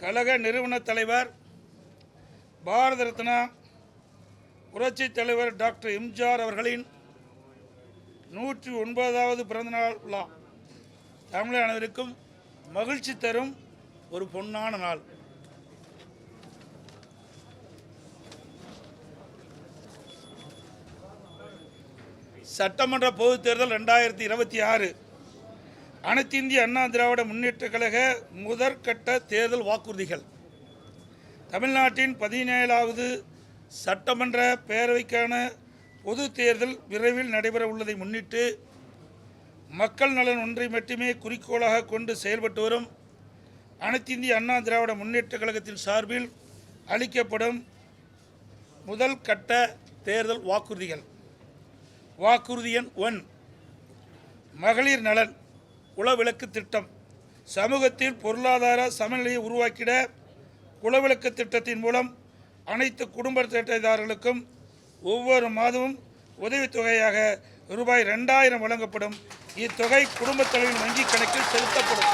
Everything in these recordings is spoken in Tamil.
கழக நிறுவன தலைவர் பாரத ரத்னா புரட்சி தலைவர் டாக்டர் எம்ஜிஆர் அவர்களின் நூற்றி ஒன்பதாவது பிறந்தநாள் விழா. தமிழக அனைவருக்கும் மகிழ்ச்சி தரும் ஒரு பொன்னான நாள். சட்டமன்ற பொதுத் தேர்தல் ரெண்டாயிரத்தி இருபத்தி ஆறு. அனைத்து இந்திய அண்ணா திராவிட முன்னேற்ற கழக முதற்கட்ட தேர்தல் வாக்குறுதிகள். தமிழ்நாட்டின் பதினேழாவது சட்டமன்ற பேரவைக்கான பொது தேர்தல் விரைவில் நடைபெற உள்ளதை முன்னிட்டு மக்கள் நலன் ஒன்றை மட்டுமே குறிக்கோளாக கொண்டு செயல்பட்டு வரும் அனைத்து இந்திய அண்ணா திராவிட முன்னேற்ற கழகத்தின் சார்பில் அளிக்கப்படும் முதல் கட்ட தேர்தல் வாக்குறுதிகள். வாக்குறுதி எண் ஒன். மகளிர் நலன். குலவிளக்கு திட்டம். சமூகத்தில் பொருளாதார சமநிலையை உருவாக்கிட குலவிளக்கு திட்டத்தின் மூலம் அனைத்து குடும்ப திட்டதாரர்களுக்கும் ஒவ்வொரு மாதமும் உதவித்தொகையாக ரூபாய் ரெண்டாயிரம் வழங்கப்படும். இத்தொகை குடும்ப தலைவரின் வங்கி கணக்கில் செலுத்தப்படும்.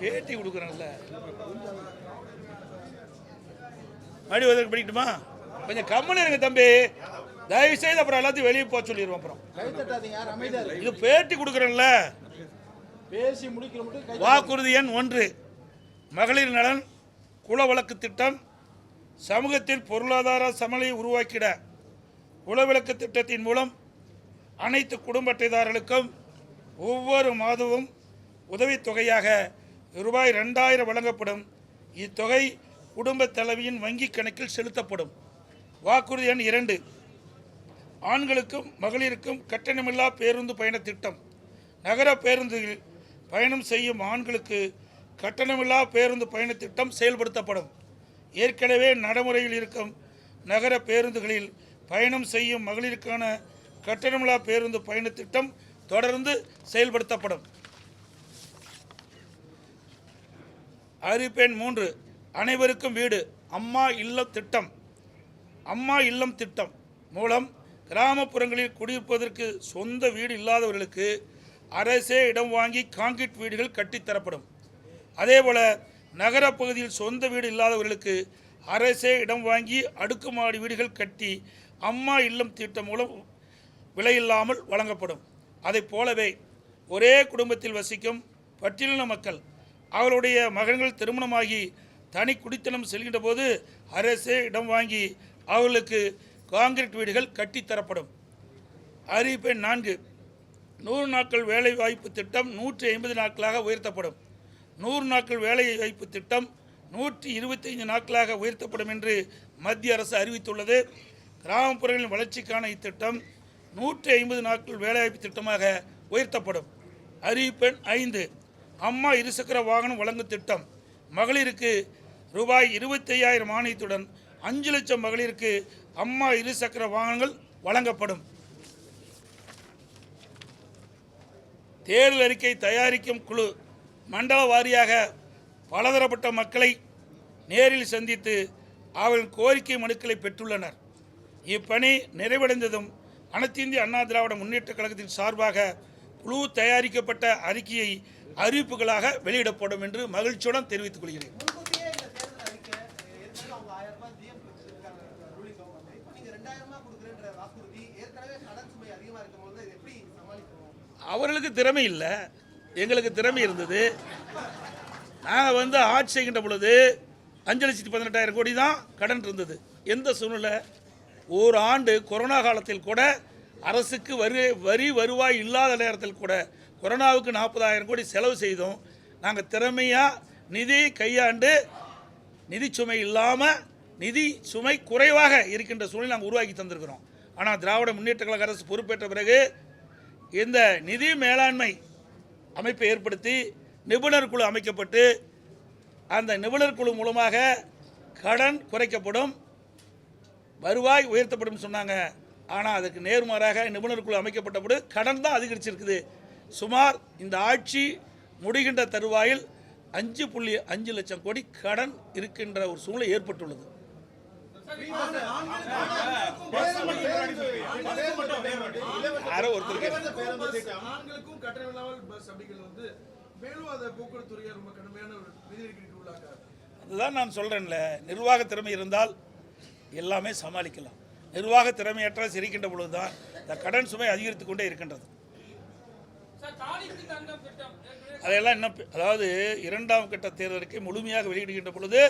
பேட்டி கொடுக்குறேன்ல மறுபடியும் உதவி படிக்கட்டுமா? கொஞ்சம் கம்மனு இருங்க தம்பி. தயவு செய்து அப்புறம் எல்லாத்தையும் வெளியே போக சொல்லிடுவோம் அப்புறம். இது பேட்டி கொடுக்குறேன்ல. பேசி முடிக்கிற வாக்குறுதி எண் ஒன்று. மகளிர் நலன் குல வழக்கு திட்டம் சமூகத்தில் பொருளாதார சமநிலையை உருவாக்கிட. குலவிளக்கு திட்டத்தின் மூலம் அனைத்து குடும்ப அட்டைதாரர்களுக்கும் ஒவ்வொரு மாதமும் உதவித்தொகையாக ரூபாய் ரெண்டாயிரம் வழங்கப்படும். இத்தொகை குடும்ப தலைவியின் வங்கி கணக்கில் செலுத்தப்படும். வாக்குறுதி எண் இரண்டு. ஆண்களுக்கும் மகளிருக்கும் கட்டணமில்லா பேருந்து பயண திட்டம். நகர பேருந்துகளில் பயணம் செய்யும் ஆண்களுக்கு கட்டணமில்லா பேருந்து பயண திட்டம் செயல்படுத்தப்படும். ஏற்கனவே நடைமுறையில் இருக்கும் நகர பேருந்துகளில் பயணம் செய்யும் மகளிருக்கான கட்டணமில்லா பேருந்து பயண திட்டம் தொடர்ந்து செயல்படுத்தப்படும். அறிவிப்பெண் மூன்று. அனைவருக்கும் வீடு. அம்மா இல்லம் திட்டம். அம்மா இல்லம் திட்டம் மூலம் கிராமப்புறங்களில் குடியிருப்பதற்கு சொந்த வீடு இல்லாதவர்களுக்கு அரசே இடம் வாங்கி காங்கிரீட் வீடுகள் கட்டித்தரப்படும் அதேபோல நகரப்பகுதியில் சொந்த வீடு இல்லாதவர்களுக்கு அரசே இடம் வாங்கி அடுக்குமாடி வீடுகள் கட்டி அம்மா இல்லம் திட்டம் மூலம் விலையில்லாமல் வழங்கப்படும். அதைப் போலவே ஒரே குடும்பத்தில் வசிக்கும் பட்டியலின மக்கள் அவர்களுடைய மகன்கள் திருமணமாகி தனி குடித்தனம் செல்கின்ற போது அரசே இடம் வாங்கி அவர்களுக்கு காங்கிரீட் வீடுகள் கட்டித்தரப்படும். அறிவிப்பெண் நான்கு. நூறு நாட்கள் வேலை வாய்ப்பு திட்டம் நூற்றி ஐம்பது நாட்களாக உயர்த்தப்படும். நூறு நாட்கள் வேலை வாய்ப்பு திட்டம் நூற்றி இருபத்தைந்து நாட்களாக உயர்த்தப்படும் என்று மத்திய அரசு அறிவித்துள்ளது. கிராமப்புறங்களின் வளர்ச்சிக்கான இத்திட்டம் நூற்றி ஐம்பது நாட்கள் வேலைவாய்ப்பு திட்டமாக உயர்த்தப்படும். அறிவிப்பெண் ஐந்து. அம்மா இருசக்கர வாகனம் வழங்கும் திட்டம். மகளிருக்கு ரூபாய் இருபத்தையாயிரம் மானியத்துடன் அஞ்சு லட்சம் மகளிருக்கு அம்மா இருசக்கர வாகனங்கள் வழங்கப்படும். தேர்தல் அறிக்கை தயாரிக்கும் குழு மண்டல வாரியாக பலதரப்பட்ட மக்களை நேரில் சந்தித்து அவர்களின் கோரிக்கை மனுக்களை பெற்றுள்ளனர். இப்பணி நிறைவடைந்ததும் அனைத்து இந்திய அண்ணா திராவிட முன்னேற்ற கழகத்தின் சார்பாக குழு தயாரிக்கப்பட்ட அறிக்கையை அறிவிப்புகளாக வெளியிடப்படும் என்று மகிழ்ச்சியுடன் தெரிவித்துக் கொள்கிறேன் முன்கூட்டியே இந்த தேர்தல் அறிக்கை ஏற்கனவே அவங்க ஆயிரம் ரூபாய் ஜிஎம் வச்சிருக்காங்க ரூலிங் கவர்மெண்ட் இப்போ நீங்க ரெண்டாயிரம் ரூபாய் கொடுக்குறேன்ற வாக்குறுதி ஏற்கனவே கடன் சுமை அதிகமா இருக்கும் போது இதை எப்படி சமாளிக்கணும் அவர்களுக்கு திறமை இல்லை. எங்களுக்கு திறமை இருந்தது. நாங்கள் வந்து ஆட்சி செய்கின்ற பொழுது அஞ்சு லட்சத்தி பதினெட்டாயிரம் கோடி தான் கடன் இருந்தது. எந்த சூழ்நிலை? ஒரு ஆண்டு கொரோனா காலத்தில் கூட அரசுக்கு வரி வரி வருவாய் இல்லாத நேரத்தில் கூட கொரோனாவுக்கு நாற்பதாயிரம் கோடி செலவு செய்தோம். நாங்கள் திறமையாக நிதி கையாண்டு நிதி சுமை இல்லாமல் நிதி சுமை குறைவாக இருக்கின்ற சூழ்நிலை நாங்கள் உருவாக்கி தந்திருக்கிறோம். ஆனால் திராவிட முன்னேற்ற கழக அரசு பொறுப்பேற்ற பிறகு இந்த நிதி மேலாண்மை அமைப்பை ஏற்படுத்தி நிபுணர் குழு அமைக்கப்பட்டு அந்த நிபுணர் குழு மூலமாக கடன் குறைக்கப்படும் வருவாய் உயர்த்தப்படும் சொன்னாங்க. ஆனால் அதுக்கு நேர்மாறாக நிபுணர் குழு அமைக்கப்பட்டபோது கடன் தான் அதிகரிச்சிருக்குது. சுமார் இந்த ஆட்சி முடிகின்ற தருவாயில் அஞ்சு புள்ளி அஞ்சு லட்சம் கோடி கடன் இருக்கின்ற ஒரு சூழ்நிலை ஏற்பட்டுள்ளது. யாரோ ஒருத்தருக்கு ஆண்களுக்கும் கட்டணம் இல்லாமல் பஸ் அப்படிங்கிறது வந்து மேலும் அதை போக்குவரத்து துறையை ரொம்ப கடுமையான ஒரு நிதி நெருக்கடிக்கு உள்ளாக்காது அதுதான் நான் சொல்கிறேன்ல நிர்வாக திறமை இருந்தால் எல்லாமே சமாளிக்கலாம். நிர்வாக திறமையற்ற சிரிக்கின்ற பொழுது தான் இந்த கடன் சுமை அதிகரித்து கொண்டே இருக்கின்றது. அதையெல்லாம் இன்னும் அதாவது இரண்டாம் கட்ட தேர்தலுக்கு முழுமையாக வெளியிடுகின்ற பொழுது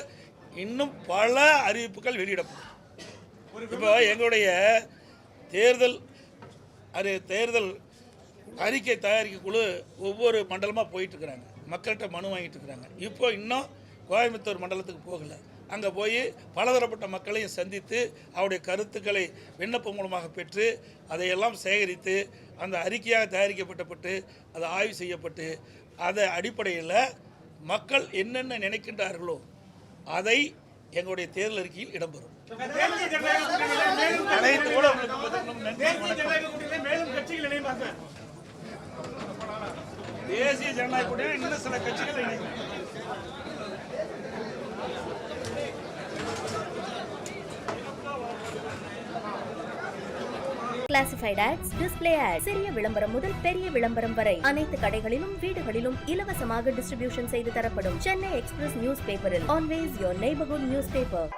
இன்னும் பல அறிவிப்புகள் வெளியிடப்படும். இப்போ எங்களுடைய தேர்தல் அது தேர்தல் அறிக்கை தயாரிக்க குழு ஒவ்வொரு மண்டலமாக போயிட்டு இருக்கிறாங்க மக்கள்கிட்ட மனு வாங்கிட்டு இருக்கிறாங்க இப்போ இன்னும் கோயம்புத்தூர் மண்டலத்துக்கு போகல. அங்கே போய் பலதரப்பட்ட மக்களையும் சந்தித்து அவருடைய கருத்துக்களை விண்ணப்பம் மூலமாக பெற்று அதையெல்லாம் சேகரித்து அந்த அறிக்கையாக தயாரிக்கப்பட்டப்பட்டு அது ஆய்வு செய்யப்பட்டு அதை அடிப்படையில் மக்கள் என்னென்ன நினைக்கின்றார்களோ அதை எங்களுடைய தேர்தல் அறிக்கையில் இடம்பெறும். கட்சிகள் தேசிய ஜனநாயக கூட்டணி இன்னும் சில கட்சிகள் இணைக்கும். கிளாசிஃபைட் ஆட்ஸ் டிஸ்பிளே ஆட் சிறிய விளம்பரம் முதல் பெரிய விளம்பரம் வரை அனைத்து கடைகளிலும் வீடுகளிலும் இலவசமாக டிஸ்ட்ரிபியூஷன் செய்து தரப்படும். சென்னை எக்ஸ்பிரஸ் நியூஸ் பேப்பரில் always your neighbourhood news paper